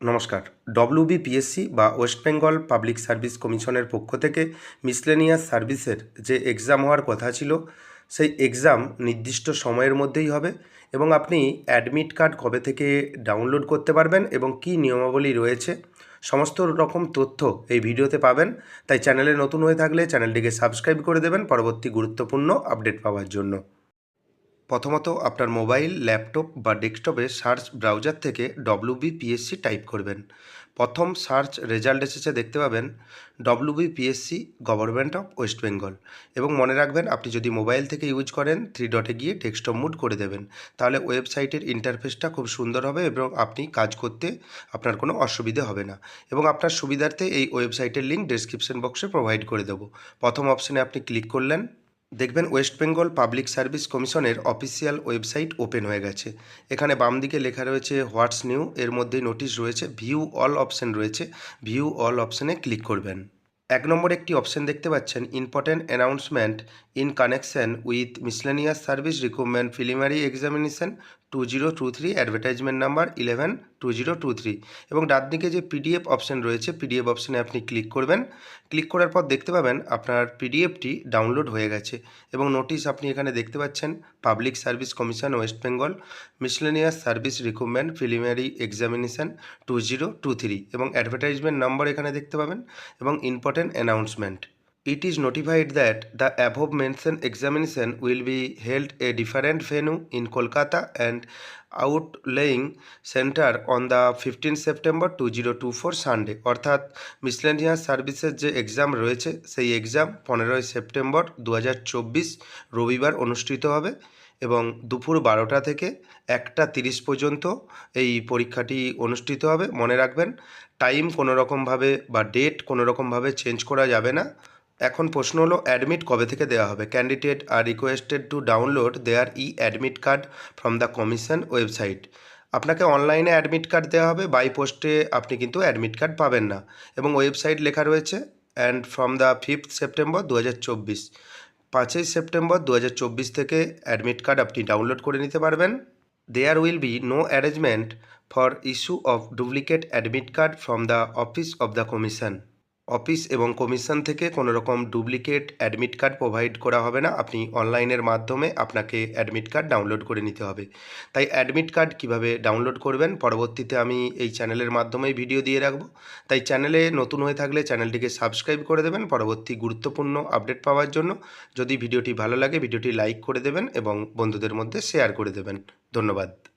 নমস্কার। ডব্লিউবিপিএসসি বা West Bengal public service কমিশনের পক্ষ থেকে মিসলেনিয়াস সার্ভিসের যে এক্সাম হওয়ার কথা ছিল, সেই এক্সাম নির্দিষ্ট সময়ের মধ্যেই হবে এবং আপনি অ্যাডমিট কার্ড কবে থেকে ডাউনলোড করতে পারবেন এবং কী নিয়মাবলী রয়েছে, সমস্ত রকম তথ্য এই ভিডিওতে পাবেন। তাই চ্যানেলে নতুন হয়ে থাকলে চ্যানেলটিকে সাবস্ক্রাইব করে দেবেন পরবর্তী গুরুত্বপূর্ণ আপডেট পাওয়ার জন্য। প্রথমত আপনার মোবাইল, ল্যাপটপ বা ডেস্কটপে সার্চ ব্রাউজার থেকে ডব্লিউবিপিএসসি টাইপ করবেন। প্রথম সার্চ রেজাল্ট এসেছে দেখতে পাবেন WBPSC government of West Bengal এবং মনে রাখবেন, আপনি যদি মোবাইল থেকে ইউজ করেন থ্রি ডটে গিয়ে ডেস্কটপ মুড করে দেবেন। তাহলে ওয়েবসাইটের ইন্টারফেসটা খুব সুন্দর হবে এবং আপনি কাজ করতে আপনার কোনো অসুবিধে হবে না। এবং আপনার সুবিধার্থে এই ওয়েবসাইটের লিঙ্ক ডেসক্রিপশন বক্সে প্রোভাইড করে দেবো। প্রথম অপশানে আপনি ক্লিক করলেন। দেখবেন ওয়েস্ট বেঙ্গল পাবলিক সার্ভিস কমিশনের অফিসিয়াল ওয়েবসাইট ওপেন হয়ে গেছে। এখানে বাম দিকে লেখা রয়েছে, হোয়াটস নিউ, এর মধ্যেই নোটিশ রয়েছে, ভিউ অল অপশন রয়েছে, ভিউ অল অপশনে ক্লিক করবেন। এক নম্বর একটি অপশন দেখতে পাচ্ছেন important announcement in connection with miscellaneous service recruitment preliminary examination two zero two three advertisement number eleven two zero two three এবং ডান দিকে যে পিডিএফ অপশন রয়েছে পিডিএফ অপশনে আপনি ক্লিক করবেন। ক্লিক করার পর দেখতে পাবেন আপনার পিডিএফটি ডাউনলোড হয়ে গেছে এবং নোটিশ আপনি এখানে দেখতে পাচ্ছেন public service commission West Bengal miscellaneous service recruitment preliminary examination two zero two three এবং অ্যাডভার্টাইজমেন্ট নাম্বার এখানে দেখতে পাবেন এবং important announcement It is notified that the above mentioned examination will be held a different venue in Kolkata and outlying center on the 15th September 2024 Sunday. অর্থাৎ miscellaneous সার্ভিসের যে exam রয়েছে, সেই এক্সাম পনেরোই সেপ্টেম্বর দু হাজার চব্বিশ রবিবার অনুষ্ঠিত হবে এবং দুপুর বারোটা থেকে একটা তিরিশ পর্যন্ত এই পরীক্ষাটি অনুষ্ঠিত হবে। মনে রাখবেন টাইম কোনো রকমভাবে বা ডেট কোনো রকমভাবে চেঞ্জ করা যাবে না। এখন প্রশ্ন হলো অ্যাডমিট কবে থেকে দেওয়া হবে? Candidate are requested to download their e admit card from the commission website আপনাকে অনলাইনে অ্যাডমিট কার্ড দেওয়া হবে বাই পোস্টে আপনি কিন্তু অ্যাডমিট কার্ড পাবেন না। এবং ওয়েবসাইট লেখা রয়েছে and from the fifth September দু হাজার চব্বিশ। পাঁচই সেপ্টেম্বর দু হাজার চব্বিশ থেকে অ্যাডমিট কার্ড আপনি ডাউনলোড করে নিতে পারবেন। There will be no arrangement for issue of duplicate admit card from the office of the commission office এবং কমিশন থেকে কোনো রকম ডুপ্লিকেট অ্যাডমিট কার্ড প্রোভাইড করা হবে না। আপনি অনলাইনের মাধ্যমে আপনাকে অ্যাডমিট কার্ড ডাউনলোড করে নিতে হবে। তাই অ্যাডমিট কার্ড কীভাবে ডাউনলোড করবেন, পরবর্তীতে আমি এই চ্যানেলের মাধ্যমেই ভিডিও দিয়ে রাখব। তাই চ্যানেলে নতুন হয়ে থাকলে চ্যানেলটিকে সাবস্ক্রাইব করে দেবেন, পরবর্তী গুরুত্বপূর্ণ আপডেট পাওয়ার জন্য। যদি ভিডিওটি ভালো লাগে, ভিডিওটি লাইক করে দেবেন এবং বন্ধুদের মধ্যে শেয়ার করে দেবেন। ধন্যবাদ।